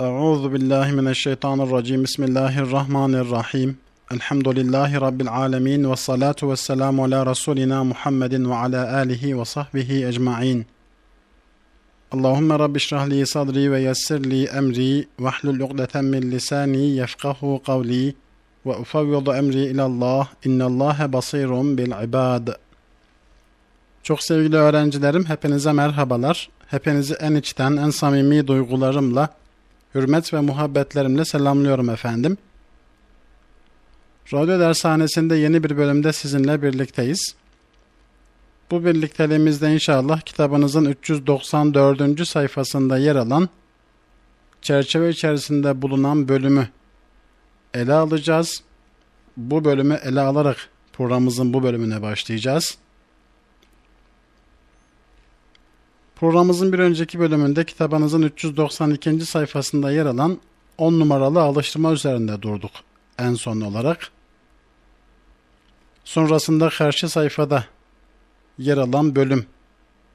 Euzu billahi mineşşeytanirracim. Bismillahirrahmanirrahim. Elhamdülillahi rabbil alamin ve salatu vesselamu ala rasulina Muhammedin ve ala alihi ve sahbihi ecmaîn. Allahumme rabbi şrah li sadri ve yessir li emri ve hlul ukdeten min lisani yefkahu kavli ve ufavvidu emri ilallah. İnnallâhe basirun bil ibad. Çok sevgili öğrencilerim, hepinize merhabalar. Hepinizi en içten, en samimi duygularımla, hürmet ve muhabbetlerimle selamlıyorum efendim. Radyo dershanesinde yeni bir bölümde sizinle birlikteyiz. Bu birlikteliğimizde inşallah kitabınızın 394. sayfasında yer alan çerçeve içerisinde bulunan bölümü ele alacağız. Bu bölümü ele alarak programımızın bu bölümüne başlayacağız. Programımızın bir önceki bölümünde kitabınızın 392. sayfasında yer alan 10 numaralı alıştırma üzerinde durduk en son olarak. Sonrasında karşı sayfada yer alan bölüm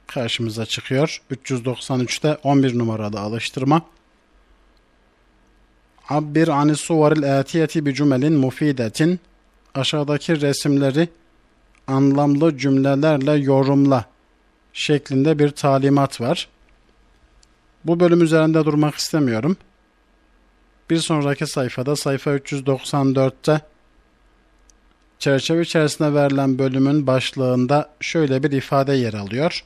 karşımıza çıkıyor. 393'te 11 numaralı alıştırma. Abbir ani suvaril atiyeti bi cümelin mufidetin aşağıdaki resimleri anlamlı cümlelerle yorumla şeklinde bir talimat var. Bu bölüm üzerinde durmak istemiyorum. Bir sonraki sayfada sayfa 394'te çerçeve içerisinde verilen bölümün başlığında şöyle bir ifade yer alıyor.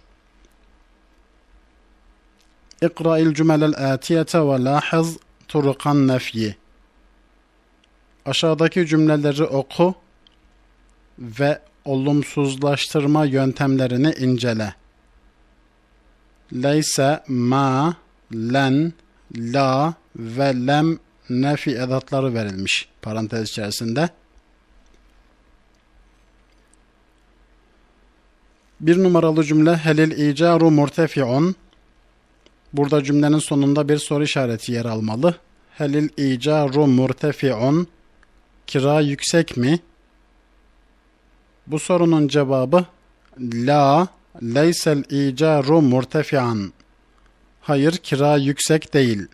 İkra'il cümelel atiyete ve lahiz turukan. Aşağıdaki cümleleri oku ve olumsuzlaştırma yöntemlerini incele. Leyse, ma, len, la ve lem nefi edatları verilmiş parantez içerisinde. Bir numaralı cümle helil icaru murtefi'un. Burada cümlenin sonunda bir soru işareti yer almalı. Helil icaru murtefi'un. Kira yüksek mi? Bu sorunun cevabı la leysel icaru murtefi'an. Hayır kira yüksek değil.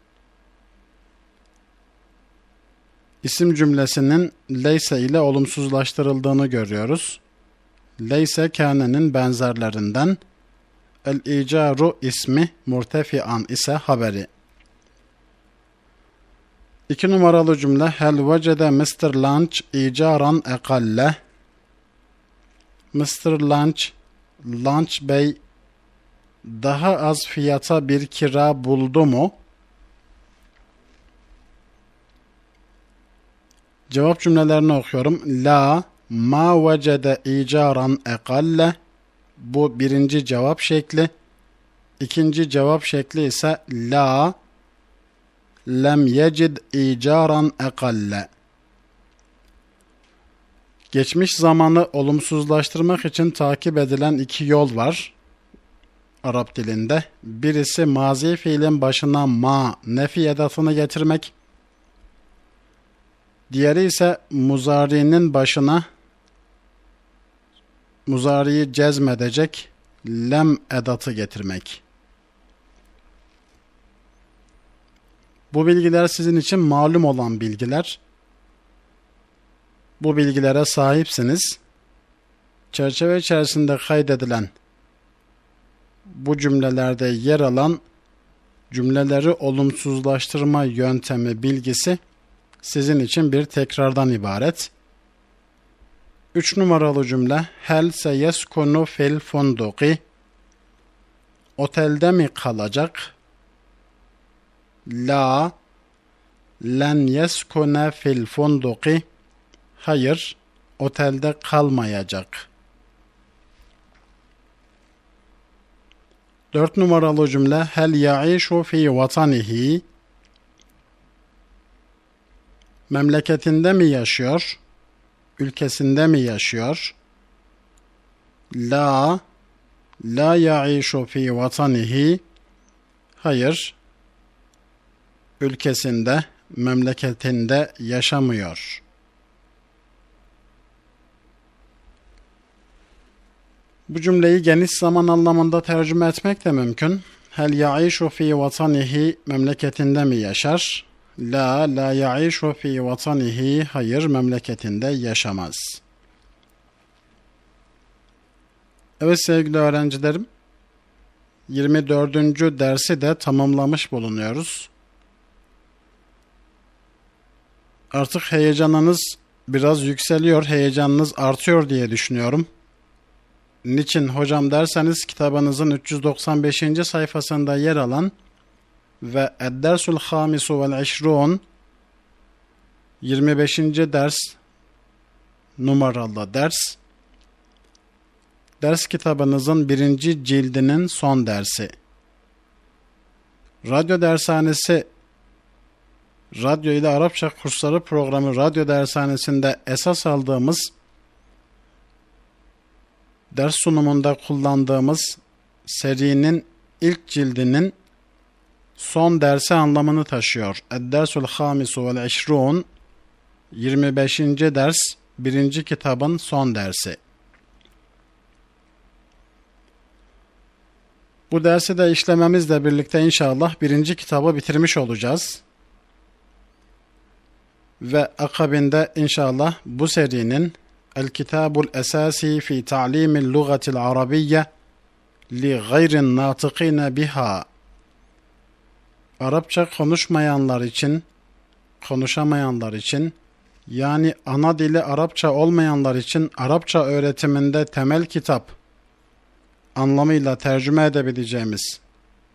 İsim cümlesinin leyse ile olumsuzlaştırıldığını görüyoruz. Leyse kânenin benzerlerinden. El-icaru ismi murtefi'an ise haberi. İki numaralı cümle Hel vecede Mr. Lunch icaran ekalle Mr. Lunch Lunch Bey daha az fiyata bir kira buldu mu? Cevap cümlelerini okuyorum. La ma vecede icaran ekalle bu birinci cevap şekli. İkinci cevap şekli ise la lem yecid icaran ekalle. Geçmiş zamanı olumsuzlaştırmak için takip edilen iki yol var. Arap dilinde. Birisi mazi fiilin başına ma nefi edatını getirmek. Diğeri ise muzari'nin başına muzariyi cezmedecek lem edatı getirmek. Bu bilgiler sizin için malum olan bilgiler. Bu bilgilere sahipsiniz. Çerçeve içerisinde kaydedilen bu cümlelerde yer alan cümleleri olumsuzlaştırma yöntemi bilgisi sizin için bir tekrardan ibaret. 3 numaralı cümle Hel seyeskunu fil funduki Otelde mi kalacak? La len yeskune fil funduki Hayır, otelde kalmayacak. 4 numaralı cümle Hel ya'işu fi vatanihi Memleketinde mi yaşıyor? Ülkesinde mi yaşıyor? La La ya'işu fi vatanihi Hayır. Ülkesinde, memleketinde yaşamıyor. Bu cümleyi geniş zaman anlamında tercüme etmek de mümkün. Hel yaişu fi vatanihi memleketinde mi yaşar? La la yaişu fi vatanihi hayır memleketinde yaşamaz. Evet sevgili öğrencilerim 24. dersi de tamamlamış bulunuyoruz. Artık heyecanınız biraz yükseliyor, heyecanınız artıyor diye düşünüyorum. Niçin hocam derseniz kitabınızın 395. sayfasında yer alan ve Eddersul Hamisu vel Eşrun 25. ders numaralı ders ders kitabınızın birinci cildinin son dersi. Radyo Dershanesi Radyo ile Arapça kursları programı Radyo Dershanesi'nde esas aldığımız ders sunumunda kullandığımız serinin ilk cildinin son dersi anlamını taşıyor. Ed-Dersul Hamisu vel Eşrun 25. ders birinci kitabın son dersi. Bu dersi de işlememizle birlikte inşallah birinci kitabı bitirmiş olacağız. Ve akabinde inşallah bu serinin Esasi fi Ta'limil Lugatil Arabiyye li gayrin natıkine biha Arapça konuşmayanlar için, konuşamayanlar için, yani ana dili Arapça olmayanlar için Arapça öğretiminde temel kitap anlamıyla tercüme edebileceğimiz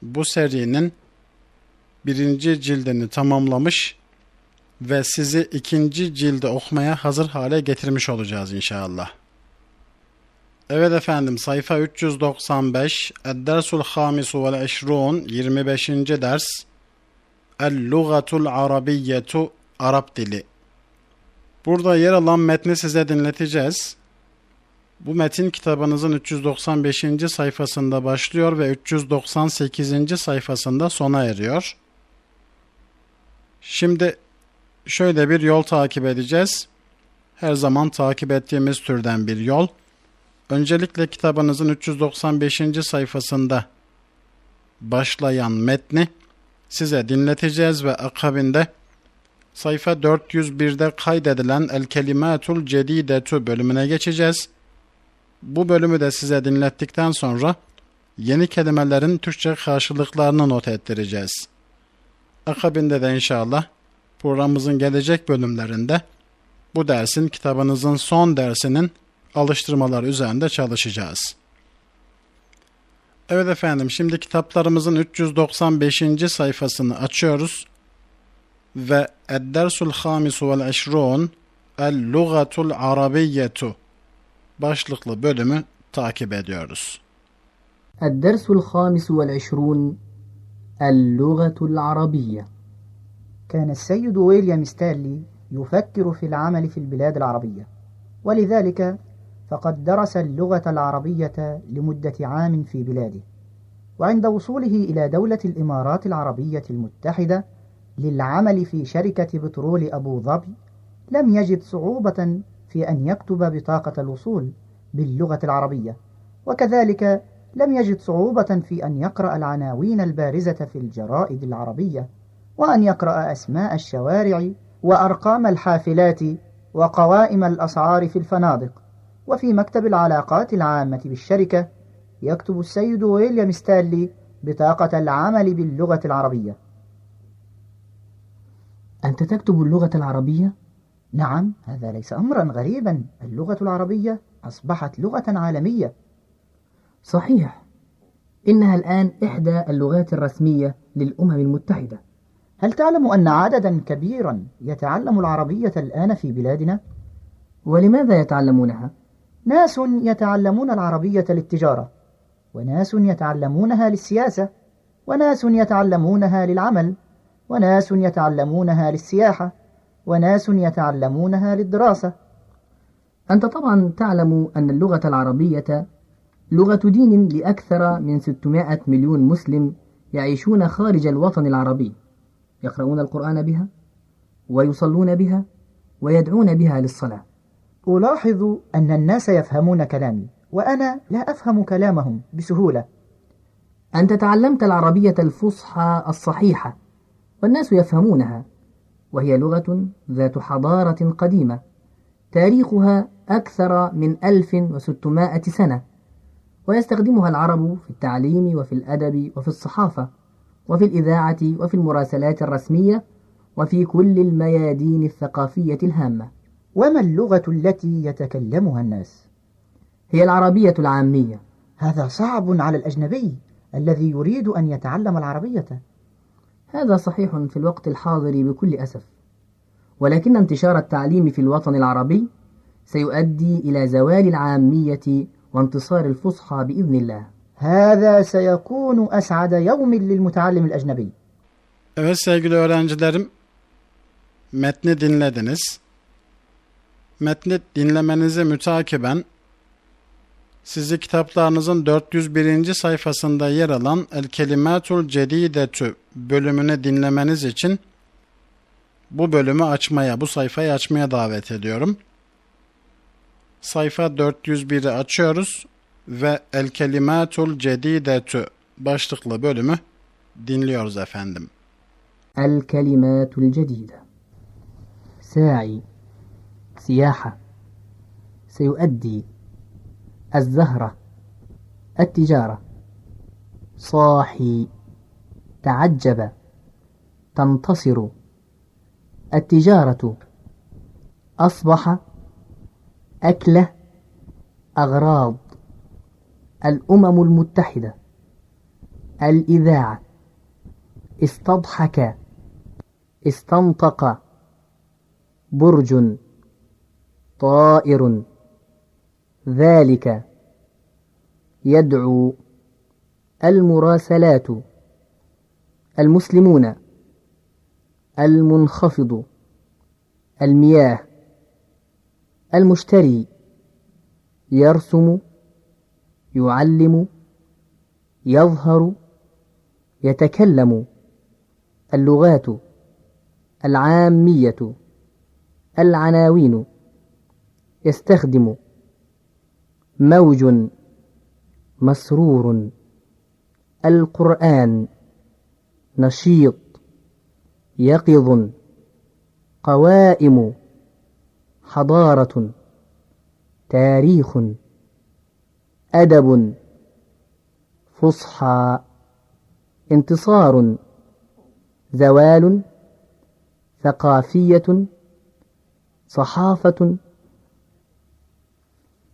bu serinin birinci cildini tamamlamış ve sizi ikinci cilde okumaya hazır hale getirmiş olacağız inşallah. Evet efendim sayfa 395 Ed-Dersul Hamisu vel Eşrun 25. ders El-Lugatul Arabiyyetu Arap dili Burada yer alan metni size dinleteceğiz. Bu metin kitabınızın 395. sayfasında başlıyor ve 398. sayfasında sona eriyor. Şimdi şöyle bir yol takip edeceğiz. Her zaman takip ettiğimiz türden bir yol. Öncelikle kitabınızın 395. sayfasında başlayan metni size dinleteceğiz ve akabinde sayfa 401'de kaydedilen El Kelimatul Cedidetu bölümüne geçeceğiz. Bu bölümü de size dinlettikten sonra yeni kelimelerin Türkçe karşılıklarını not ettireceğiz. Akabinde de inşallah Programımızın gelecek bölümlerinde bu dersin kitabınızın son dersinin alıştırmaları üzerinde çalışacağız. Evet efendim şimdi kitaplarımızın 395. sayfasını açıyoruz ve Eddersul Hamisu vel Eşrun El Lugatul Arabiyyetu başlıklı bölümü takip ediyoruz. Eddersul Hamisu vel Eşrun El Lugatul Arabiyyetu كان السيد ويليام ستانلي يفكر في العمل في البلاد العربية. ولذلك فقد درس اللغة العربية لمدة عام في بلاده. وعند وصوله إلى دولة الإمارات العربية المتحدة للعمل في شركة بترول أبو ظبي لم يجد صعوبة في أن يكتب بطاقة الوصول باللغة العربية. وكذلك لم يجد صعوبة في أن يقرأ العناوين البارزة في الجرائد العربية. وأن يقرأ أسماء الشوارع وأرقام الحافلات وقوائم الأسعار في الفنادق وفي مكتب العلاقات العامة بالشركة يكتب السيد ويليام ستانلي بطاقة العمل باللغة العربية. أنت تكتب اللغة العربية؟ نعم هذا ليس أمرا غريبا. اللغة العربية أصبحت لغة عالمية. صحيح. إنها الآن إحدى اللغات الرسمية للأمم المتحدة. هل تعلم أن عددا كبيرا يتعلم العربية الآن في بلادنا؟ ولماذا يتعلمونها؟ ناس يتعلمون العربية للتجارة وناس يتعلمونها للسياسة وناس يتعلمونها للعمل وناس يتعلمونها للسياحة وناس يتعلمونها للدراسة أنت طبعا تعلم أن اللغة العربية لغة دين لأكثر من 600 مليون مسلم يعيشون خارج الوطن العربي يقرؤون القرآن بها ويصلون بها ويدعون بها للصلاة. ألاحظ أن الناس يفهمون كلامي وأنا لا أفهم كلامهم بسهولة. أنت تعلمت العربية الفصحى الصحيحة والناس يفهمونها وهي لغة ذات حضارة قديمة تاريخها أكثر من 1600 سنة ويستخدمها العرب في التعليم وفي الأدب وفي الصحافة. وفي الإذاعة وفي المراسلات الرسمية وفي كل الميادين الثقافية الهامة. وما اللغة التي يتكلمها الناس؟ هي العربية العامية. هذا صعب على الأجنبي الذي يريد أن يتعلم العربية. هذا صحيح في الوقت الحاضر بكل أسف. ولكن انتشار التعليم في الوطن العربي سيؤدي إلى زوال العامية وانتصار الفصحى بإذن الله. هذا سيكون أسعد يوم للمتعلم الأجنبي Evet sevgili öğrencilerim, metni dinlediniz. Metni dinlemenizi mütakiben sizi kitaplarınızın 401. sayfasında yer alan El Kelimatul Cedidetü bölümünü dinlemeniz için bu bölümü açmaya, bu sayfayı açmaya davet ediyorum. Sayfa 401'i açıyoruz ve El Kelimatul Cedidetü başlıklı bölümü dinliyoruz efendim. الكلمات الجديدة ساعي سياحة سيؤدي الزهرة التجارة صاحي تعجب تنتصر التجارة أصبح أكلة أغراض الأمم المتحدة. الإذاعة. استضحك. استنطق. برج. طائر. ذلك. يدعو. المراسلات. المسلمون. المنخفض. المياه. المشتري. يرسم. يعلم يظهر يتكلم. اللغات العامية العناوين. يستخدم موج مسرور. القرآن نشيط يقظ. قوائم حضارة. تاريخ. أدب فصحى انتصار زوال ثقافية صحافة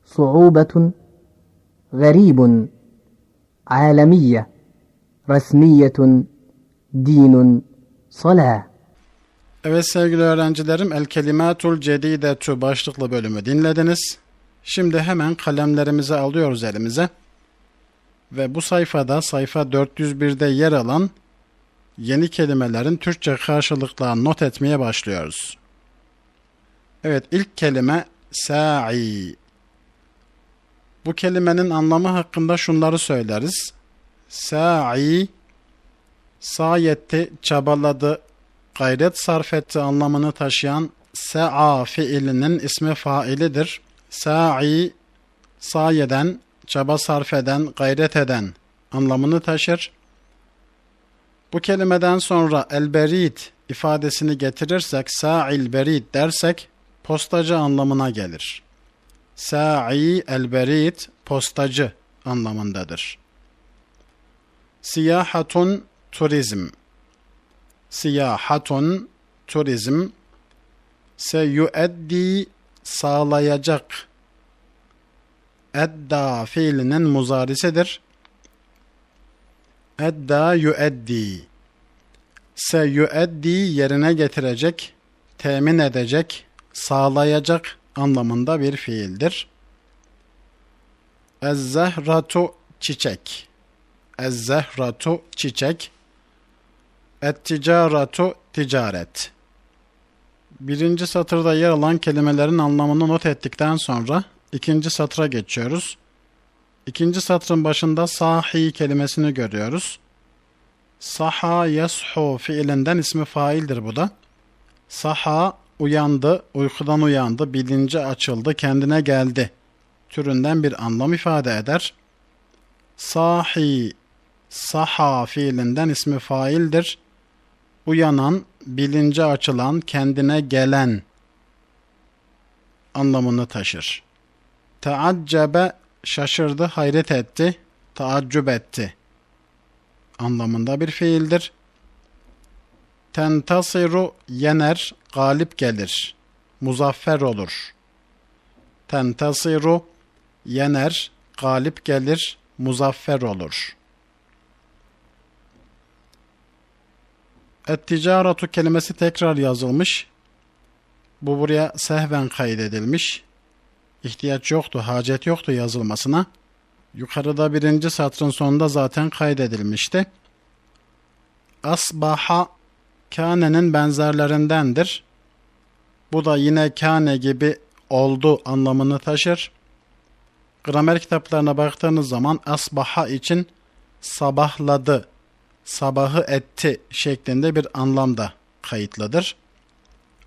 صعوبة غريب عالمية رسمية دين صلاة Evet sevgili öğrencilerim El Kelimatul Cedidetü başlıklı bölümü dinlediniz. Şimdi hemen kalemlerimizi alıyoruz elimize. Ve bu sayfada sayfa 401'de yer alan yeni kelimelerin Türkçe karşılıklarını not etmeye başlıyoruz. Evet ilk kelime sa'i. Bu kelimenin anlamı hakkında şunları söyleriz. Sa'i sayetti, çabaladı, gayret sarf etti anlamını taşıyan sa'a fiilinin ismi failidir. Sa'i sayeden, çaba sarf eden, gayret eden anlamını taşır. Bu kelimeden sonra el-berid ifadesini getirirsek, sa'il berid dersek postacı anlamına gelir. Sa'i el-berid postacı anlamındadır. Siyahatun turizm. Siyahatun turizm seyueddi sağlayacak. Edda fiilinin muzarisidir. Edda yueddi. Se yueddi yerine getirecek, temin edecek, sağlayacak anlamında bir fiildir. Ez-zehratu çiçek. Ez-zehratu çiçek. Et-ticaratu ticaret. Birinci satırda yer alan kelimelerin anlamını not ettikten sonra ikinci satıra geçiyoruz. İkinci satırın başında sahi kelimesini görüyoruz. Saha yashu fiilinden ismi faildir bu da. Saha uyandı, uykudan uyandı, bilinci açıldı, kendine geldi türünden bir anlam ifade eder. Sahi saha fiilinden ismi faildir. Uyanan, bilince açılan, kendine gelen anlamını taşır. Teaccebe şaşırdı, hayret etti, taaccüp etti anlamında bir fiildir. Tentasiru yener, galip gelir, muzaffer olur. Tentasiru yener, galip gelir, muzaffer olur. Et-ticaratu kelimesi tekrar yazılmış. Bu buraya sehven kaydedilmiş. İhtiyaç yoktu, hacet yoktu yazılmasına. Yukarıda birinci satırın sonunda zaten kaydedilmişti. Asbaha kânenin benzerlerindendir. Bu da yine kâne gibi oldu anlamını taşır. Gramer kitaplarına baktığınız zaman asbaha için sabahladı, sabahı etti şeklinde bir anlamda kayıtlıdır.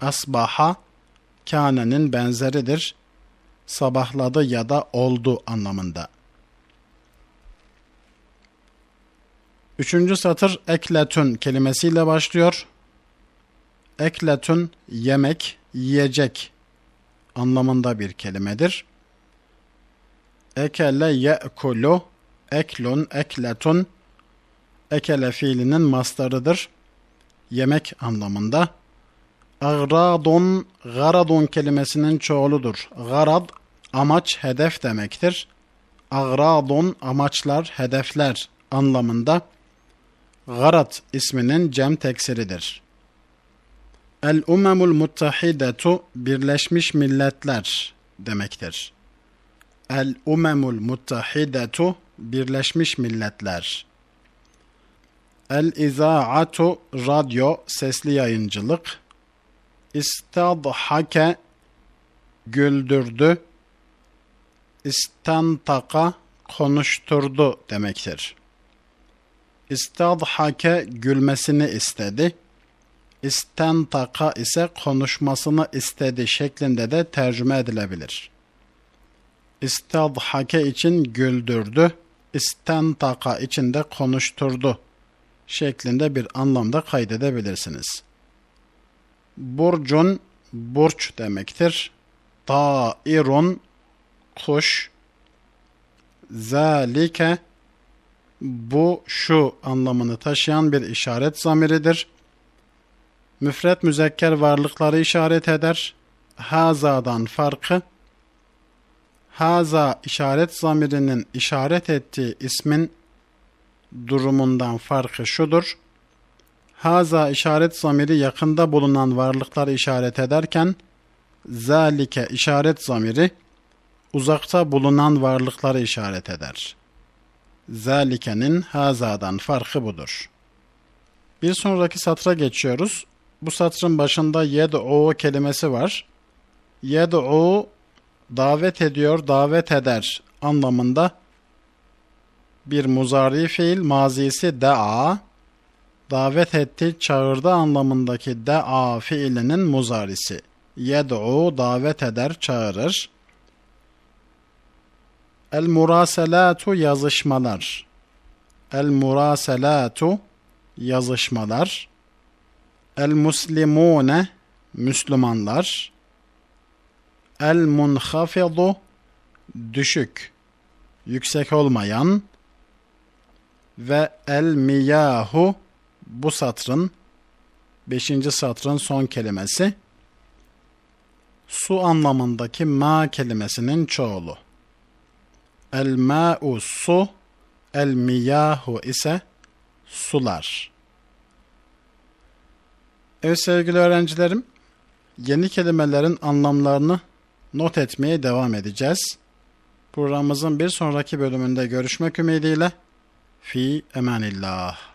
Asbaha kânenin benzeridir. Sabahladı ya da oldu anlamında. Üçüncü satır ekletün kelimesiyle başlıyor. Ekletün yemek, yiyecek anlamında bir kelimedir. Ekele ye'kulu, eklun, ekletun, ekele fiilinin mastarıdır. Yemek anlamında. Agradun, garadun kelimesinin çoğuludur. Garad, amaç, hedef demektir. Agradun, amaçlar, hedefler anlamında. Garat isminin cem teksiridir. El-Umemul Muttahidetu Birleşmiş Milletler demektir. El-Umemul Muttahidetu Birleşmiş Milletler. El-İzaatu Radyo Sesli Yayıncılık. İstadhake Güldürdü. İstantaka Konuşturdu demektir. İstadhake gülmesini istedi. İstentaka ise konuşmasını istedi şeklinde de tercüme edilebilir. İstadhake için güldürdü, istentaka için de konuşturdu şeklinde bir anlamda kaydedebilirsiniz. Burcun burç demektir. Tairun kuş. Zalike bu şu anlamını taşıyan bir işaret zamiridir. Müfret müzekker varlıkları işaret eder. Haza'dan farkı Haza işaret zamirinin işaret ettiği ismin durumundan farkı şudur. Haza işaret zamiri yakında bulunan varlıkları işaret ederken zalike işaret zamiri uzakta bulunan varlıkları işaret eder. Zalike'nin hazadan farkı budur. Bir sonraki satıra geçiyoruz. Bu satırın başında yed'u kelimesi var. Yed'u davet ediyor, davet eder anlamında bir muzari fiil mazisi da'a davet etti, çağırdı anlamındaki da'a fiilinin muzarisi. Yed'u davet eder, çağırır. El muraselatu yazışmalar. El muraselatu yazışmalar. El muslimune Müslümanlar. El munhafidu düşük, yüksek olmayan ve el miyahu bu satrın 5. satrın son kelimesi su anlamındaki ma kelimesinin çoğulu. El ma'u su, el miyahu ise sular. Evet sevgili öğrencilerim, yeni kelimelerin anlamlarını not etmeye devam edeceğiz. Programımızın bir sonraki bölümünde görüşmek ümidiyle fi emanillah.